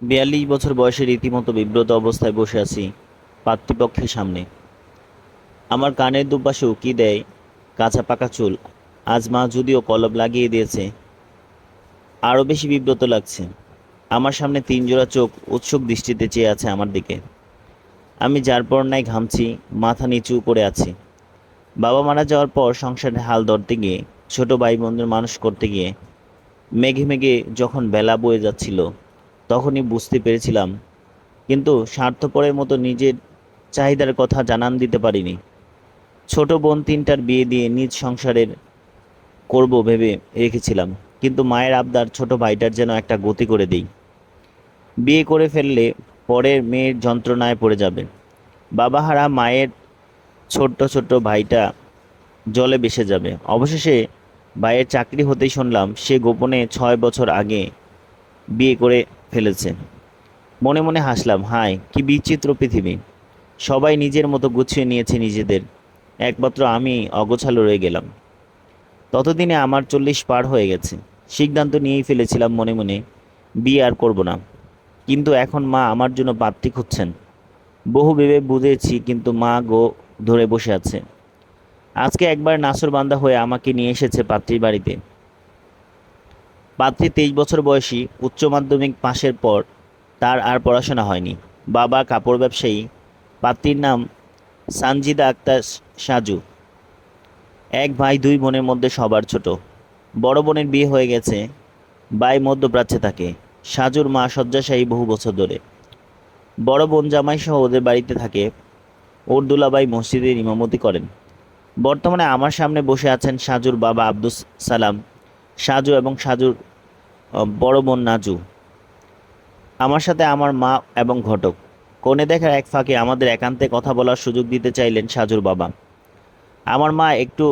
বিয়াল্লিশ বছর বয়সে রীতিমতো বিব্রত অবস্থায় বসে আছি পাতৃপক্ষের সামনে। আমার কানের দুপাশে উকি দেয় কাঁচা পাকা চুল, আজ মা যদিও কলব লাগিয়ে দিয়েছে, আরও বেশি বিব্রত লাগছে। আমার সামনে তিন জোড়া চোখ উৎসুক দৃষ্টিতে চেয়ে আছে আমার দিকে। আমি যার পর নাই ঘামছি, মাথা নিচু করে আছি। বাবা মারা যাওয়ার পর সংসারে হাল ধরতে গিয়ে, ছোট ভাই বোনদের মানুষ করতে গিয়ে, মেঘে মেঘে যখন বেলা বয়ে যাচ্ছিল তখনই বুঝতে পেরেছিলাম, কিন্তু স্বার্থপরের মতো নিজের চাহিদার কথা জানান দিতে পারিনি। ছোট বোন তিনটার বিয়ে দিয়ে নিজ সংসারের করব ভেবে রেখেছিলাম, কিন্তু মায়ের আবদার ছোট ভাইটার যেন একটা গতি করে দিই। বিয়ে করে ফেললে পরের মেয়ের যন্ত্রণায় পড়ে যাবে। বাবাহারা মায়ের ছোট্ট ছোট্ট ভাইটা জলে ভেসে যাবে। অবশেষে ভাইয়ের চাকরি হতেই শুনলাম, সে গোপনে ছয় বছর আগে বিয়ে করে ফেলেছে মনে মনে হাসলাম, হায়, কি বিচিত্র পৃথিবী। সবাই নিজের মতো গুছিয়ে নিয়েছে নিজেদের। একমাত্র আমি অগোছালো রয়ে গেলাম। ততদিনে আমার চল্লিশ পার হয়ে গেছে। সিদ্ধান্ত নিয়েই ফেলেছিলাম মনে মনে, বিয়ে আর করব না। কিন্তু এখন মা আমার জন্য পাত্রী খুঁজছেন। বহু ভেবে বুঝেছি, কিন্তু মা গো ধরে বসে আছে। আজকে একবার নাসর বান্দা হয়ে আমাকে নিয়ে এসেছে পাত্রীর বাড়িতে। পাত্রী তেইশ বছর বয়সী উচ্চ মাধ্যমিক পাশের পর তার আর পড়াশোনা হয়নি। বাবা কাপড় ব্যবসায়ী, পাত্রীর নাম সানজিদা আক্তার সাজু। এক ভাই দুই বোনের মধ্যে সবার ছোট। বড় বোনের বিয়ে হয়ে গেছে, ভাই মধ্যপ্রাচ্যে থাকে। সাজুর মা শয্যাশায়ী বহু বছর ধরে। বড় বোন জামাই সহ ওদের বাড়িতে থাকে। ওর দুলাভাই মসজিদের ইমামতি করেন। বর্তমানে আমার সামনে বসে আছেন সাজুর বাবা আব্দুস সালাম। সাজু এবং সাজুর বড় বোন নাজু। আমার সাথে আমার মা এবং ঘটক। কোণে দেখার এক ফাঁকে আমাদের একান্তে কথা বলার সুযোগ দিতে চাইলেন সাজুর বাবা। আমার মা একটু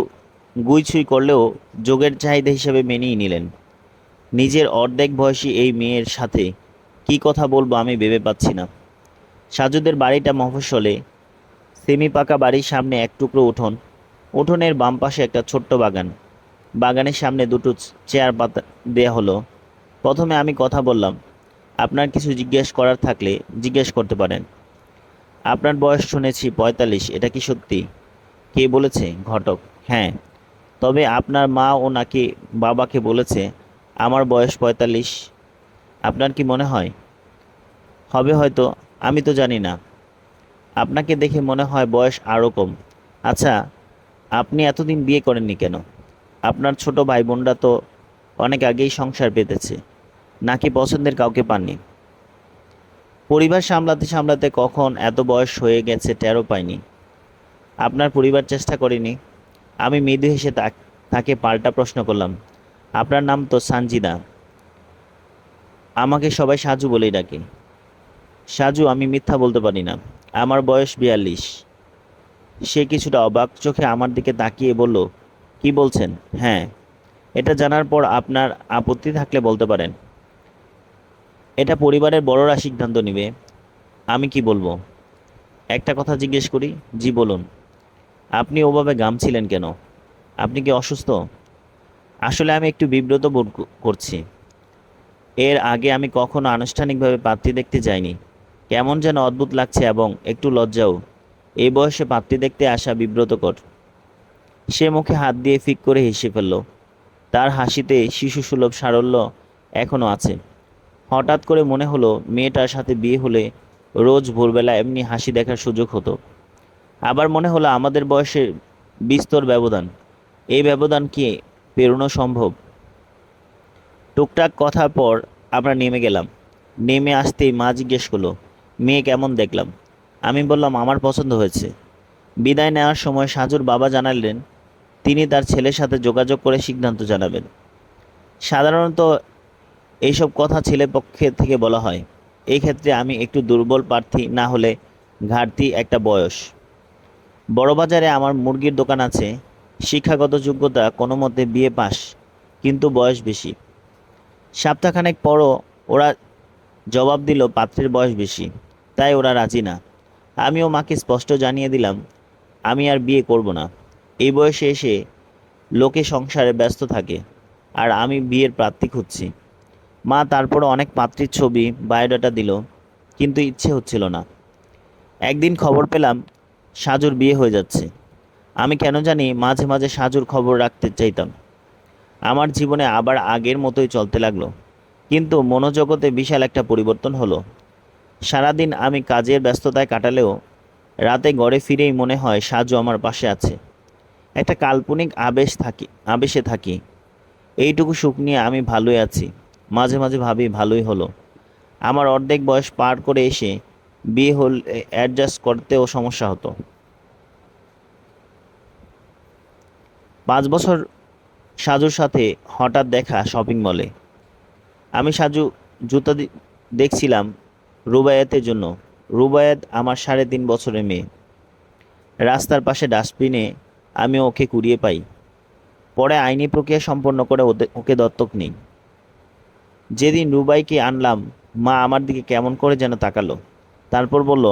গুইছুই করলেও যোগের চাহিদা হিসেবে মেনেই নিলেন। নিজের অর্ধেক বয়সী এই মেয়ের সাথে কি কথা বলব আমি ভেবে পাচ্ছি না। সাজুদের বাড়িটা মফস্বলে, সেমি পাকা বাড়ির সামনে এক টুকরো উঠোন। উঠোনের বাম পাশে একটা ছোট্ট বাগান। বাগানের সামনে দুটো চেয়ার পাতা দেয়া হলো। প্রথমে আমি কথা বললাম, আপনার কিছু জিজ্ঞেস করার থাকলে জিজ্ঞেস করতে পারেন। আপনার বয়স শুনেছি পঁয়তাল্লিশ, এটা কি সত্যি? কে বলেছে, ঘটক? হ্যাঁ তবে আপনার মা ও নাকি বাবাকে বলেছে, আমার বয়স পঁয়তাল্লিশ। আপনার কি মনে হয়? হবে হয়তো, আমি তো জানি না। আপনাকে দেখে মনে হয় বয়স আরও কম। আচ্ছা আপনি এতদিন বিয়ে করেননি কেন? আপনার ছোট ভাই বোনরা তো অনেক আগেই সংসার পেতেছে নাকি পছন্দের কাউকে পাননি? পরিবার সামলাতে সামলাতে কখন এত বয়স হয়ে গেছে টেরও পাইনি। আপনার পরিবার চেষ্টা করেনি। আমি মৃদু হেসে তাকে পাল্টা প্রশ্ন করলাম, আপনার নাম তো সানজিদা। আমাকে সবাই সাজু বলেই ডাকে। সাজু, আমি মিথ্যা বলতে পারি না। আমার বয়স বিয়াল্লিশ। সে কিছুটা অবাক চোখে আমার দিকে তাকিয়ে বলল কি বলছেন? হ্যাঁ। এটা জানার পর আপনার আপত্তি থাকলে বলতে পারেন। এটা পরিবারের বড়রা সিদ্ধান্ত নেবে। আমি কি বলব? একটা কথা জিজ্ঞেস করি, জি বলুন। আপনি ওভাবে গামছিলেন কেন? আপনি কি অসুস্থ? আসলে আমি একটু বিব্রত বোধ করছি। এর আগে আমি কখনো আনুষ্ঠানিকভাবে পাত্রী দেখতে যাইনি। কেমন যেন অদ্ভুত লাগছে এবং একটু লজ্জাও। এই বয়সে পাত্রী দেখতে আসা বিব্রতকর। সে মুখে হাত দিয়ে ফিক করে হেসে ফেলল। তার হাসিতে শিশুসুলভ সারল্য এখনও আছে। হঠাৎ করে মনে হলো, মেয়েটার সাথে বিয়ে হলে রোজ ভোরবেলা এমনি হাসি দেখার সুযোগ হতো। আবার মনে হলো, আমাদের বয়সের বিস্তর ব্যবধান। এই ব্যবধান কি পেরোনো সম্ভব? টুকটাক কথার পর আমরা নেমে গেলাম। নেমে আসতেই মা জিজ্ঞেস করল, মেয়ে কেমন দেখলাম? আমি বললাম, আমার পছন্দ হয়েছে। বিদায় নেওয়ার সময় সাজুর বাবা জানালেন তিনি তার ছেলের সাথে যোগাযোগ করে সিদ্ধান্ত জানাবেন। সাধারণত এইসব কথা ছেলে পক্ষে থেকে বলা হয়। এই ক্ষেত্রে আমি একটু দুর্বল প্রার্থী, না হলে ঘাটতি একটা বয়স। বড়বাজারে আমার মুরগির দোকান আছে। শিক্ষাগত যোগ্যতা কোনো মতে বিয়ে পাস, কিন্তু বয়স বেশি। সপ্তাহখানেক পরও ওরা জবাব দিল, পাত্রের বয়স বেশি, তাই ওরা রাজি না। আমিও মাকে স্পষ্ট জানিয়ে দিলাম, আমি আর বিয়ে করব না। এই বয়সে এসে লোকে সংসারে ব্যস্ত থাকে, আর আমি বিয়ের প্রার্থী খুঁজছি। মা তারপর অনেক পাত্রীর ছবি, বায়োডাটা দিল, কিন্তু ইচ্ছে হচ্ছিল না। একদিন খবর পেলাম, সাজুর বিয়ে হয়ে যাচ্ছে। আমি কেন জানি মাঝে মাঝে সাজুর খবর রাখতে চাইতাম। আমার জীবনে আবার আগের মতোই চলতে লাগল, কিন্তু মনোজগতে বিশাল একটা পরিবর্তন হলো। সারাদিন আমি কাজের ব্যস্ততায় কাটালেও রাতে ঘরে ফিরেই মনে হয় সাজু আমার পাশে আছে। একটা কাল্পনিক আবেশ থাকি, আবেশে থাকি। এইটুকু সুখ নিয়ে আমি ভালোই আছি। মাঝে মাঝে ভাবি ভালোই হলো। আমার অর্ধেক বয়স পার করে এসে বিয়ে হল অ্যাডজাস্ট করতেও সমস্যা হতো। পাঁচ বছর সাজুর সাথে হঠাৎ দেখা শপিং মলে আমি সাজু জুতা দেখছিলাম রুবায়াতের জন্য। রুবায়াত আমার সাড়ে তিন বছরের মেয়ে। রাস্তার পাশে ডাস্টবিনে আমি ওকে কুড়িয়ে পাই। পরে আইনি প্রক্রিয়া সম্পন্ন করে ওকে দত্তক নিই। যেদিন রুবাইকে আনলাম, মা আমার দিকে কেমন করে যেন তাকালো। তারপর বলল,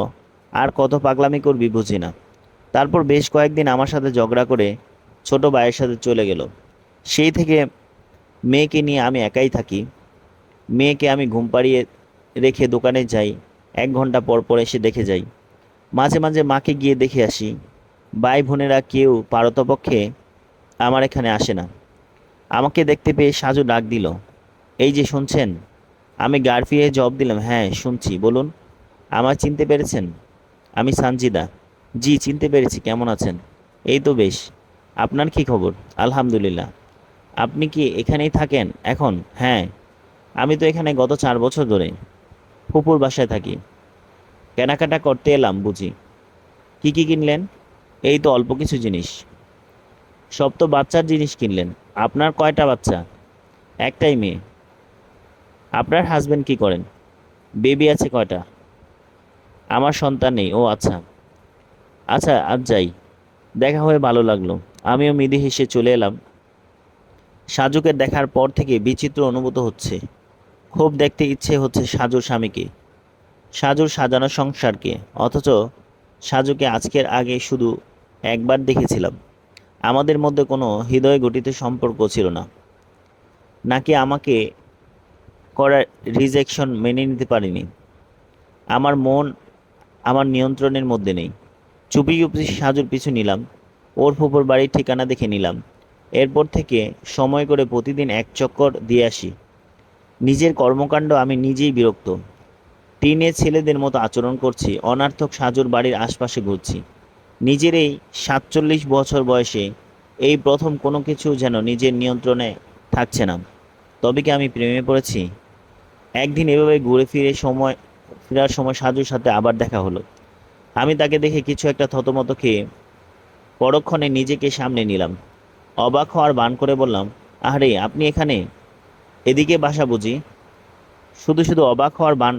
আর কত পাগলামি করবি বুঝি না। তারপর বেশ কয়েকদিন আমার সাথে ঝগড়া করে ছোট ভাইয়ের সাথে চলে গেল। সেই থেকে মেয়েকে নিয়ে আমি একাই থাকি। মেয়েকে আমি ঘুম পাড়িয়ে রেখে দোকানে যাই। এক ঘণ্টা পর পর এসে দেখে যাই। মাঝে মাঝে মাকে গিয়ে দেখে আসি। ভাই বোনেরা কেউ পারতপক্ষে আমার এখানে আসে না। আমাকে দেখতে পেয়ে সাজু ডাক দিল। এই যে শুনছেন? আমি গাড় ফিরে জব দিলাম হ্যাঁ শুনছি, বলুন। আমার চিনতে পেরেছেন? আমি সানজিদা। জি, চিনতে পেরেছি, কেমন আছেন? এই তো বেশ। আপনার কি খবর? আলহামদুলিল্লাহ। আপনি কি এখানেই থাকেন? এখন? হ্যাঁ। আমি তো এখানে গত চার বছর ধরে। ফুপুর বাসায় থাকি। কেনাকাটা করতে এলাম, বুঝি। কি কি কিনলেন? এই তো অল্প কিছু জিনিস। সব তো বাচ্চার জিনিস কিনলেন। আপনার কয়টা বাচ্চা? একটাই মেয়ে। আপনার হাজব্যান্ড কি করেন? বেবি আছে কয়টা? আমার সন্তান নেই। ও আচ্ছা। আচ্ছা আজ যাই। দেখা হয়ে ভালো লাগল। আমিও মিদি হেসে চলে এলাম। সাজুকে দেখার পর থেকে বিচিত্র অনুভূত হচ্ছে। খুব দেখতে ইচ্ছে হচ্ছে সাজুর স্বামীকে। সাজুর সাজানো সংসারকে। অথচ সাজুকে আজকের আগে শুধু একবার দেখেছিলাম। আমাদের মধ্যে কোনো হৃদয় গঠিত সম্পর্ক ছিল না। নাকি আমাকে করা রিজেকশন মেনে নিতে পারিনি। আমার মন আমার নিয়ন্ত্রণের মধ্যে নেই। চুপি চুপি সাজুর পিছু নিলাম। ওর ফুপুর বাড়ির ঠিকানা দেখে নিলাম। এরপর থেকে সময় করে প্রতিদিন এক চক্কর দিয়ে আসি। নিজের কর্মকাণ্ড আমি নিজেই বিরক্ত। টিনে ছেলেদের মতো আচরণ করছি, অনার্থক সাজুর বাড়ির আশপাশে ঘুরছি। নিজের এই সাতচল্লিশ বছর বয়সে এই প্রথম কোনো কিছু যেন নিজের নিয়ন্ত্রণে থাকছে না। তবে কি আমি প্রেমে পড়েছি? একদিন এভাবে ঘুরে ফিরে সময়, ফেরার সময় সাজুর সাথে আবার দেখা হলো। আমি তাকে দেখে কিছু একটা থতমত খেয়ে পরক্ষণে নিজেকে সামনে নিলাম। অবাক হওয়ার বান করে বললাম আরে আপনি এখানে? এদিকে বাসা বুঝি? শুধু শুধু অবাক হওয়ার বান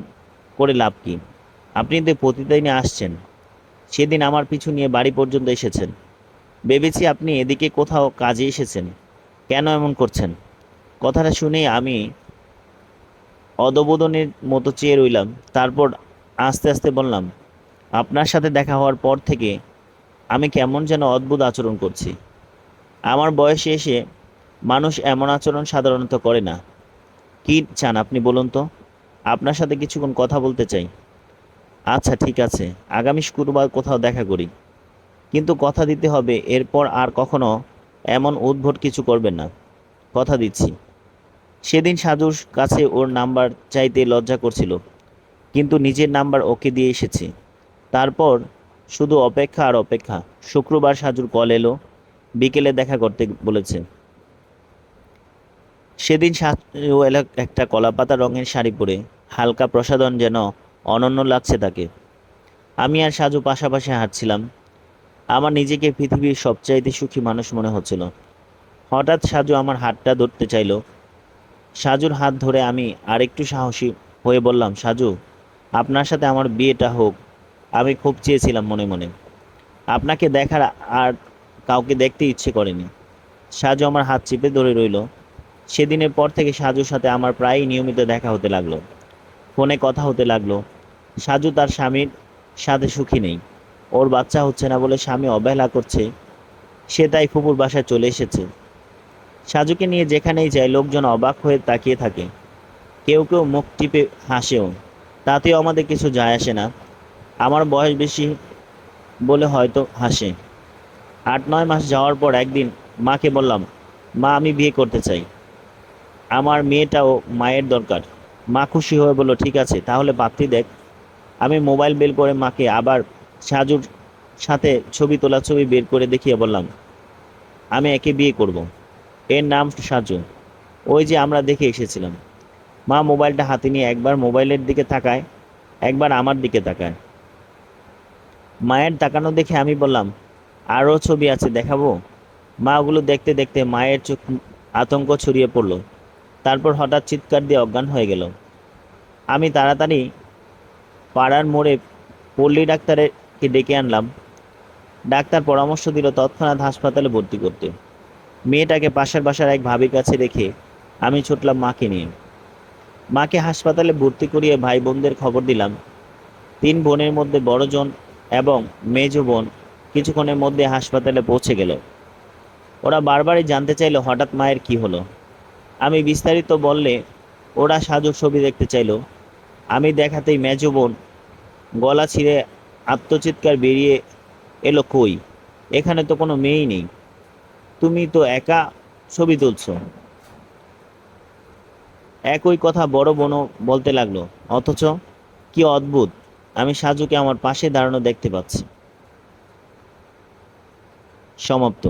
করে লাভ কি? আপনি তো প্রতিদিনে আসছেন। সেদিন আমার পিছু নিয়ে বাড়ি পর্যন্ত এসেছেন। ভেবেছি আপনি এদিকে কোথাও কাজে এসেছেন। কেন এমন করছেন? কথাটা শুনেই আমি অদবোদনের মতো চেয়ে রইলাম। তারপর আস্তে আস্তে বললাম, আপনার সাথে দেখা হওয়ার পর থেকে আমি কেমন যেন অদ্ভুত আচরণ করছি। আমার বয়সে এসে মানুষ এমন আচরণ সাধারণত করে না। কি চান আপনি বলুন তো? আপনার সাথে কিছুক্ষণ কথা বলতে চাই। আচ্ছা ঠিক আছে। আগামী শুক্রবার কোথাও দেখা করি। কিন্তু কথা দিতে হবে, এরপর আর কখনো এমন উদ্ভট কিছু করবেন না। কথা দিচ্ছি। সেদিন সাজুর কাছে ওর নাম্বার চাইতে লজ্জা করছিল, কিন্তু নিজের নাম্বার ওকে দিয়ে এসেছি। তারপর শুধু অপেক্ষা আর অপেক্ষা, শুক্রবার সাজুর কল এলো, বিকেলে দেখা করতে বলেছে। সেদিন সাজু একটা কলাপাতা রঙের শাড়ি পরে, হালকা প্রসাদন যেন অনন্য লাগছে তাকে। আমি আর সাজু পাশাপাশি হাঁটছিলাম। আমার নিজেকে পৃথিবীর সবচাইতে সুখী মানুষ মনে হচ্ছিল। হঠাৎ সাজু আমার হাতটা ধরতে চাইলো। সাজুর হাত ধরে আমি আরেকটু সাহসী হয়ে বললাম, সাজু, আপনার সাথে আমার বিয়েটা হোক। আমি খুব চেয়েছিলাম মনে মনে। আপনাকে দেখার আর কাউকে দেখতে ইচ্ছে করেনি। সাজু আমার হাত চেপে ধরে রইল। সেদিনের পর থেকে সাজুর সাথে আমার প্রায়ই নিয়মিত দেখা হতে লাগল। ফোনে কথা হতে লাগল। সাজু তার স্বামীর সাথে সুখী নেই। ওর বাচ্চা হচ্ছে না বলে স্বামী অবহেলা করছে। সে তাই ফুপুর বাসায় চলে এসেছে। সাজুকে নিয়ে যেখানেই যায় লোকজন অবাক হয়ে তাকিয়ে থাকে। কেউ কেউ মুখ টিপে হাসেও, তাতেও আমাদের কিছু যায় আসে না। আমার বয়স বেশি বলে হয়তো হাসে। আট, নয় মাস যাওয়ার পর একদিন মাকে বললাম, মা, আমি বিয়ে করতে চাই। আমার মেয়েটাও মায়ের দরকার। মা খুশি হয়ে বলল, ঠিক আছে, তাহলে পাত্রী দেখ। আমি মোবাইল বের করে মাকে আবার সাজুর সাথে ছবি তোলা ছবি বের করে দেখিয়ে বললাম, আমি একে বিয়ে করব। এর নাম সাজু। ওই যে আমরা দেখে এসেছিলাম। মা মোবাইলটা হাতে নিয়ে একবার মোবাইলের দিকে তাকায়, একবার আমার দিকে তাকায়। মায়ের তাকানো দেখে আমি বললাম আরও ছবি আছে দেখাবো? মা ওগুলো দেখতে দেখতে মায়ের চোখ আতঙ্ক ছড়িয়ে পড়ল। তারপর হঠাৎ চিৎকার দিয়ে অজ্ঞান হয়ে গেল। আমি তাড়াতাড়ি পাড়ার মোড়ে পল্লী ডাক্তারকে ডেকে আনলাম। ডাক্তার পরামর্শ দিল, তৎক্ষণাৎ হাসপাতালে ভর্তি করতে। মেয়েটাকে পাশের বাসার এক ভাবির কাছে রেখে আমি ছুটলাম মাকে নিয়ে। মাকে হাসপাতালে ভর্তি করিয়ে ভাই বোনদের খবর দিলাম। তিন বোনের মধ্যে বড়জন এবং মেজ বোন কিছুক্ষণের মধ্যে হাসপাতালে পৌঁছে গেল। ওরা বারবারই জানতে চাইলো, হঠাৎ মায়ের কি হলো? আমি বিস্তারিত বললে, ওরা সাজুর ছবি দেখতে চাইলো। আমি দেখাতেই মেজ বোন গলা ছিঁড়ে আত্মচিৎকার বেরিয়ে এলো কই? এখানে তো কোনো মেয়েই নেই। তুমি তো একা ছবি তুলছ। একই কথা বড় বোনও বলতে লাগল, অথচ কি অদ্ভুত, আমি সাজুকে আমার পাশে দাঁড়ানো দেখতে পাচ্ছি। সমাপ্ত।